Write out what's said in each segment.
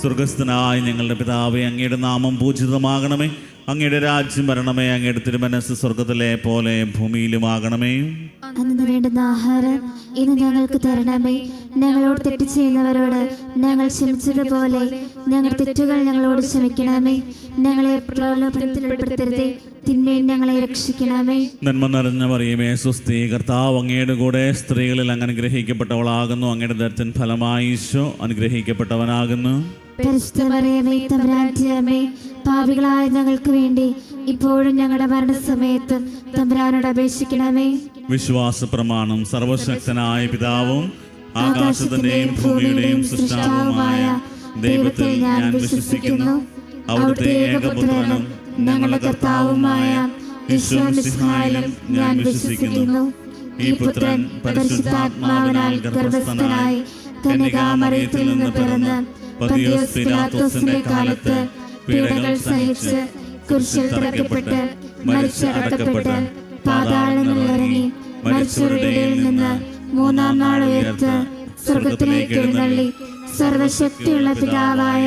സ്വർഗസ്ഥനായ ഞങ്ങളുടെ പിതാവേ അങ്ങയുടെ നാമം പൂജിതമാകണമേ. അങ്ങയുടെ രാജ്യം വരണമേ അങ്ങയുടെ തിരുമനസ് സ്വർഗത്തിലെ പോലെ ഭൂമിയിലുമാകണമേ. വേണ്ടുന്ന ആഹാരം ഇന്ന് ഞങ്ങൾക്ക് തരണമേ. ഞങ്ങളോട് തെറ്റ് ചെയ്യുന്നവരോട് ഞങ്ങൾ ക്ഷമിച്ചതുപോലെ ഞങ്ങൾ തെറ്റുകൾ ഞങ്ങളോട് ക്ഷമിക്കണമേ. ഞങ്ങളെ തിന്മയിൽ ഞങ്ങളെ രക്ഷിക്കണമേ. നന്മ നിറഞ്ഞ പറയുമേ സ്വസ്തി. കർത്താവ് അങ്ങയുടെ കൂടെ സ്ത്രീകളിൽ അങ്ങ് അനുഗ്രഹിക്കപ്പെട്ടവളാകുന്നു അങ്ങയുടെ ദരത്തിൻ ഫലമായി ഈശോ അനുഗ്രഹിക്കപ്പെട്ടവനാകുന്നു. പാപികളായ ഞങ്ങൾക്ക് വേണ്ടി ഇപ്പോഴും ഞങ്ങളുടെ മരണസമയത്ത് തമ്പുരാനോട് അപേക്ഷിക്കണമേ. വിശ്വാസ പ്രമാണം സർവശക്തനായ പിതാവും ആകാശത്തിന്റെയും ഭൂമിയുടെയും സൃഷ്ടാവുമായ ദൈവത്തിൽ ഞാൻ വിശ്വസിക്കുന്നു. അവിടുത്തെ ഏകപുത്രനും ഞങ്ങളുടെ കർത്താവുമായ ഈശ്വരസിഹായിലും ഞാൻ വിശ്വസിക്കുന്നു. ഈ പുത്രൻ പരിശുദ്ധാത്മാവിനാൽ ഗർഭസ്ഥനായി കന്യകാമറിയത്തിൽ നിന്ന് പിറന്ന് പതിയോസ് പിലാത്തോസിന്റെ കാലത്ത് പീഡകൾ സഹിച്ച് കുരിശിൽ തറക്കപ്പെട്ട് മരിച്ചടക്കപ്പെട്ട് പാതാളങ്ങളിൽ ഇറങ്ങി മരിച്ചവരുടെ നിന്ന് മൂന്നാം നാൾ ഉയർത്ത് സ്വർഗത്തിലേക്ക് എഴുന്നള്ളി. സർവശക്തിയുള്ള പിതാവായ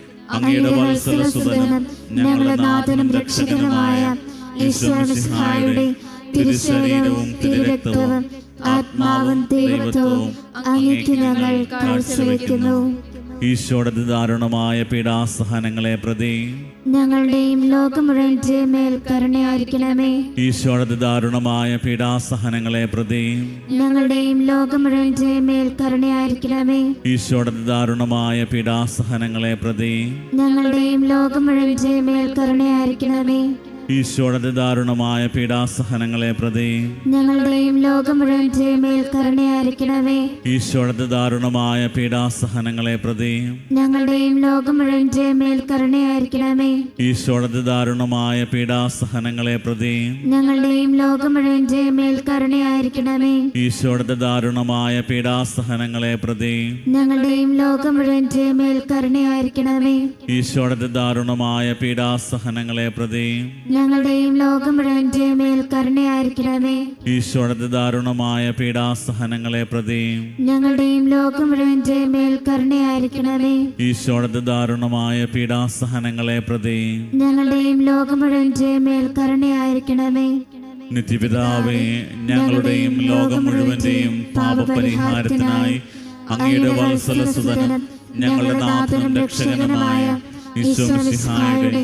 അങ്ങയുടെ വത്സലസുതനും ഞങ്ങളുടെ നാഥനും രക്ഷകനുമായ ഈശ്വരയുടെ തിരുശരീരവും തിരുരക്തവും ആത്മാവും ദൈവത്വവും അങ്ങേക്ക് ഞങ്ങൾ കാഴ്ചവെക്കുന്നു. ഈശോയുടെ ദാരുണമായ പീഡാസഹനങ്ങളെ പ്രതി ഞങ്ങളുടെയും ലോകം മുഴുവന്റെ മേൽ കരുണയായിരിക്കണമേ. ഈശോയുടെ ദാരുണമായ പീഡാസഹനങ്ങളെ പ്രതി ഞങ്ങളുടെയും ലോകം മുഴുവന്റെ മേൽ കരുണയായിരിക്കണമേ. ഈശോയുടെ ദാരുണമായ പീഡാസഹനങ്ങളെ പ്രതി ഞങ്ങളുടെയും ലോകം മുഴുവന്റെ മേൽ കരുണയായിരിക്കണമേ. ഈശോയുടെ ദാരുണമായ പീഡാസഹനങ്ങളെ പ്രതി. ഞങ്ങളുടെയും ലോകം മുഴുവൻ മേൽ കരുണയായിരിക്കണമേ. ഈശോയുടെ ദാരുണമായ പീഡാസഹനങ്ങളെ പ്രതി. ഞങ്ങളുടെയും ലോകം മുഴുവൻ മേൽ കരുണയായിരിക്കണമേ. ഈശോയുടെ ദാരുണമായ പീഡാസഹനങ്ങളെ പ്രതി. ഞങ്ങളുടെയും ലോകം മുഴുവൻ മേൽ കരുണയായിരിക്കണമേ. ഈശോയുടെ ദാരുണമായ പീഡാസഹനങ്ങളെ പ്രതി. ഞങ്ങളുടെയും ലോകം മുഴുവൻ മേൽ കരുണയായിരിക്കണമേ. ഈശോയുടെ ദാരുണമായ പീഡാസഹനങ്ങളെ പ്രതി. ഞങ്ങളുടെയും ലോകം മുഴുവന്റെയും മേൽ കരുണയായിരിക്കണമേ. ഈശോയുടെ ദാരുണമായ പീഡാസഹനങ്ങളെ പ്രതി ഞങ്ങളുടെയും ലോകം മുഴുവന്റെയും മേൽ കരുണയായിരിക്കണമേ. ഈശോയുടെ ദാരുണമായ പീഡാസഹനങ്ങളെ പ്രതി ഞങ്ങളുടെയും ലോകം മുഴുവന്റെയും മേൽ കരുണയായിരിക്കണമേ. നിത്യപിതാവേ ഞങ്ങളുടെയും ലോകം മുഴുവന്റെയും പാപപരിഹാരത്തിനായി അങ്ങയുടെ വത്സലസുതനും ഞങ്ങളുടെ നാഥനും രക്ഷകനുമായ ഈശ്വരസിഹായുടെ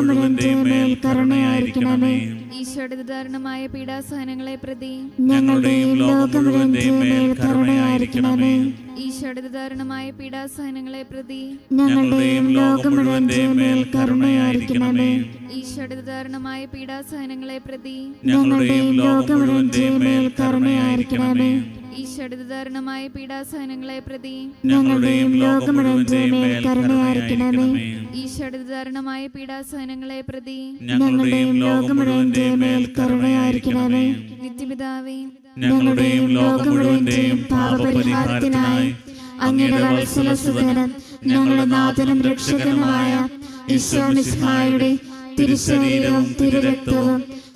മുഴുവന്റെയും മേൽ കരുണയായിരിക്കണമേ. ഈശോയുടെ ദാരുണമായ പീഡാസഹനങ്ങളെ പ്രതി ഞങ്ങളുടെയും ലോകം മുഴുവന്റെയും മേൽ കരുണയായിരിക്കണമേ. ഈശോയുടെ ദാരുണമായ പീഡാസഹനങ്ങളെ പ്രതി ഞങ്ങളുടെയും ലോകം മേൽ കരുണയായിരിക്കണമേ. ഈശോയുടെ ദാരുണമായ പീഡാസഹനങ്ങളെ പ്രതി ഞങ്ങളുടെയും ലോകം മുഴുവന്റെയും മേൽ കരുണയായിരിക്കണമേ. ഈശോയുടെ ദാരുണമായ പീഡാസഹനങ്ങളെ പ്രതി ഞങ്ങളുടെയും ലോകം മുഴുവന്റെയും മേൽ കരുണയായിരിക്കണമേ. ഈശോയുടെ ദാരുണമായ പീഡാസഹനങ്ങളെ പ്രതി ഞങ്ങളുടെയും ലോകം മുഴുവന്റെയും മേൽ കരുണയായിരിക്കണമേ. നിത്യപിതാവേ ഞങ്ങളുടെയും ലോകം മുഴുവന്റെയും പാപപരിഹാരത്തിനായി അങ്ങയുടെ വത്സലസുതനും ഞങ്ങളുടെ നാഥനും രക്ഷകനുമായ ഈശ്വരമിസ്ഹായുടെ തിരുശരീരവും തിരുരക്തവും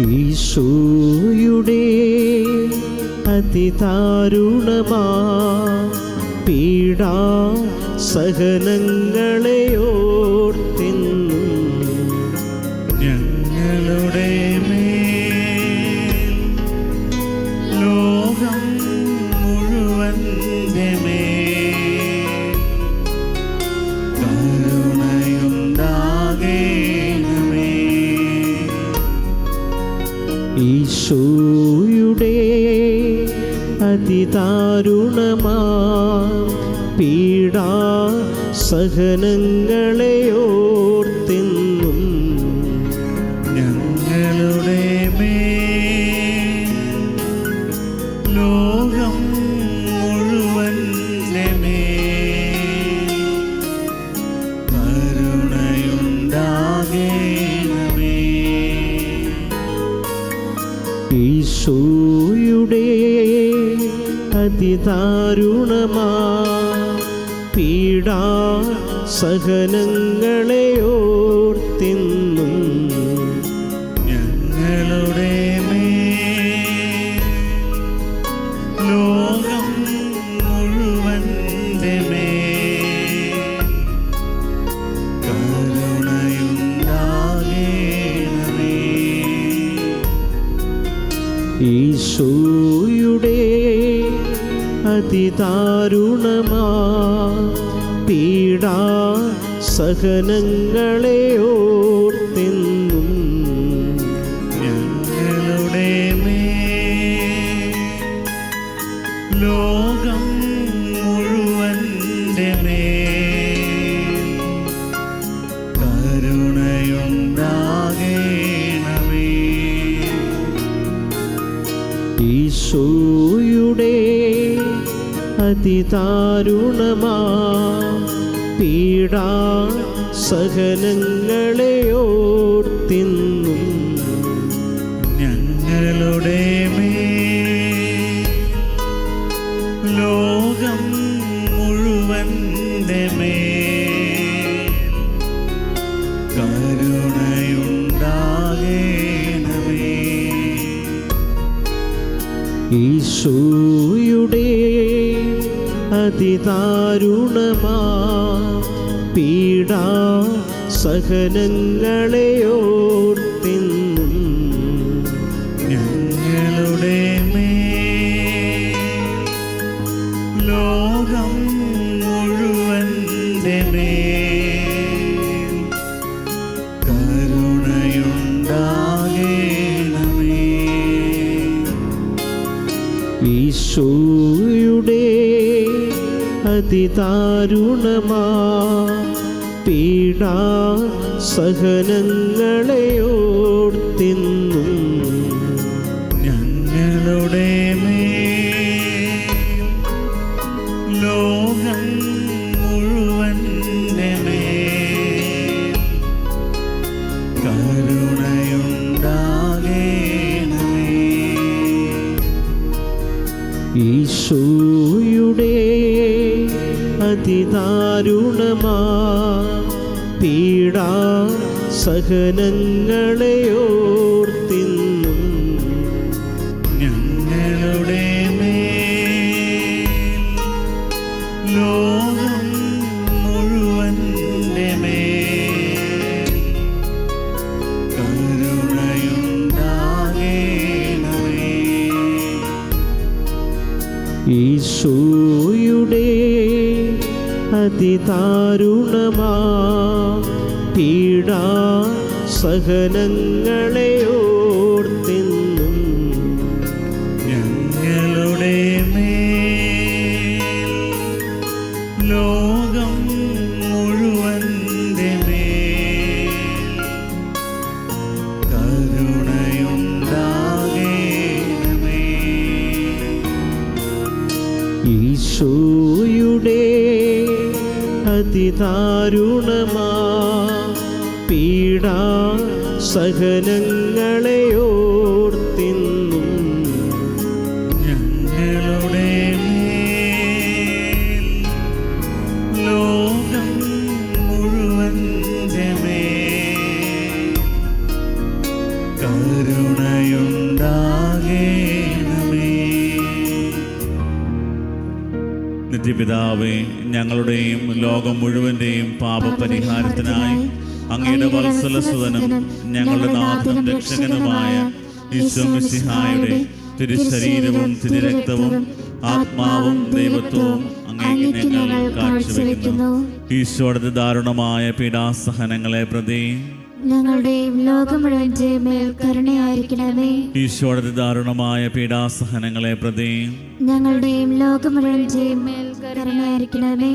ഈശോയുടെ അതിതാരുണമാ പീഡാ സഹനങ്ങളെ ഈശോയുടെ അതിദാരുണമാ പീഡാ സഹനങ്ങളെ അതിദാരുണമാ പീഡാ സഹനങ്ങളെ പീഡാ സഹനങ്ങളെ അതിദാരുണമാ പീഡാ സഹനങ്ങളെ ഓർത്തിന്നും ഞങ്ങളുടെ മേ ലോകം മുഴുവൻ കരുണയുണ്ടാകേണമേ. ഈശോയുടെ അതിദാരുണമാ. പീഡാ സഹനങ്ങളെയോർത്തി ഓർത്തെന്നും ഞങ്ങളുടെ മേ ലോകം മുഴുവന്റെ മേ കരുണയുണ്ടാകേണമേ. ഈശോയുടെ അതിദാരുണമാ. പീഡാ സഹനങ്ങളെ സഹനങ്ങളെ ഓർത്തെന്നും സഹനങ്ങളെ ഓർത്തെന്നും ഞങ്ങളുടെ ലോകം മുഴുവന്റെ കരുണയുണ്ടാകേണമേ. ഈശോയുടെ അതിദാരുണമാ പീഡ സഹനങ്ങളെയോർത്തിന്നും ഞങ്ങളുടെ ലോകം മുഴുവൻ കരുണയുണ്ടാകേണമേ. നിത്യപിതാവേ ഞങ്ങളുടെയും ലോകം മുഴുവന്റെയും പാപപരിഹാരത്തിനായി അങ്ങയുടെ വത്സലസുതനും ഞങ്ങളുടെ നാഥനും രക്ഷകനുമായ ഈശോ മിശിഹായുടെ തിരുശരീരവും തിരുരക്തവും ആത്മാവും ദൈവത്വവും അങ്ങേക്ക് ഞങ്ങൾ കാഴ്ചവെക്കുന്നു. ഈശോയുടെ ദാരുണമായ പീഡാസഹനങ്ങളെ പ്രതി ഞങ്ങളുടെയും ലോകം മുഴുവന്റെയും മേൽ കരുണയായിരിക്കണമേ. ഈശോയുടെ ദാരുണമായ പീഡാസഹനങ്ങളെ പ്രതി ഞങ്ങളുടെയും ലോകം ജയം മേൽ കരുണയായിരിക്കണമേ.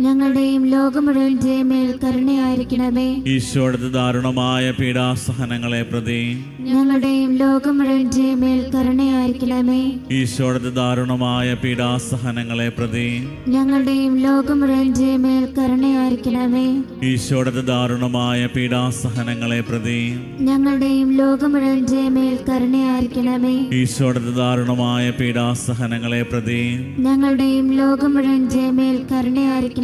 ഞങ്ങളുടെയും ലോകം മുഴുവന്റെയും മേൽ കരുണയായിരിക്കണമേ. ദാരുണമായ പീഡാസഹനങ്ങളെ പ്രതി. ഞങ്ങളുടെയും ലോകം മുഴുവന്റെയും മേൽ കരുണയായിരിക്കണമേ. ദാരുണമായ പീഡാസഹനങ്ങളെ പ്രതി. ഞങ്ങളുടെയും ലോകം മുഴുവന്റെയും മേൽ കരുണയായിരിക്കണമേ. ദാരുണമായ പീഡാസഹനങ്ങളെ പ്രതി. ഞങ്ങളുടെയും ലോകം മുഴുവന്റെയും മേൽ കരുണയായിരിക്കണമേ. ദാരുണമായ പീഡാസഹനങ്ങളെ പ്രതി. ഞങ്ങളുടെയും ലോകം മുഴുവന്റെയും മേൽ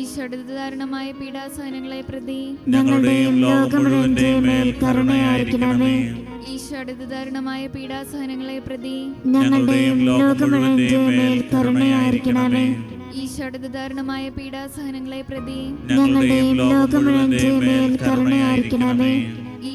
ഈശോയുടെ ദാരുണമായ പീഡാസഹനങ്ങളെ പ്രതി ഞങ്ങളുടെയും ലോകം മുഴുവന്റെയും മേൽ കരുണയായിരിക്കണമേ. ഈശോയുടെ ദാരുണമായ പീഡാസഹനങ്ങളെ പ്രതി ഞങ്ങളുടെയും ലോകം മുഴുവന്റെയും മേൽ കരുണയായിരിക്കണമേ. ഈശോയുടെ ദാരുണമായ പീഡാസഹനങ്ങളെ പ്രതി ഞങ്ങളുടെയും ലോകം മുഴുവന്റെയും മേൽ കരുണയായിരിക്കണമേ.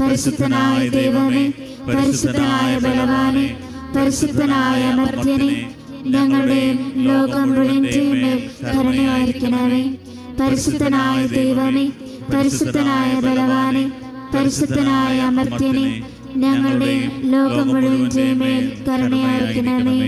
പരിശുദ്ധനായ ദൈവമേ പരിശുദ്ധനായ ബലവാനെ പരിശുദ്ധനായ മർത്യനെ ഞങ്ങളുടെ ലോകം മുഴുവന്റെയും കരുണയായിരിക്കണമേ. പരിശുദ്ധനായ ദൈവമേ പരിശുദ്ധനായ ബലവാനെ പരിശുദ്ധനായ അമർത്യനെ ഞങ്ങളുടെ ലോകം മുഴുവൻ മേൽ കരുണയായിരിക്കണമേ.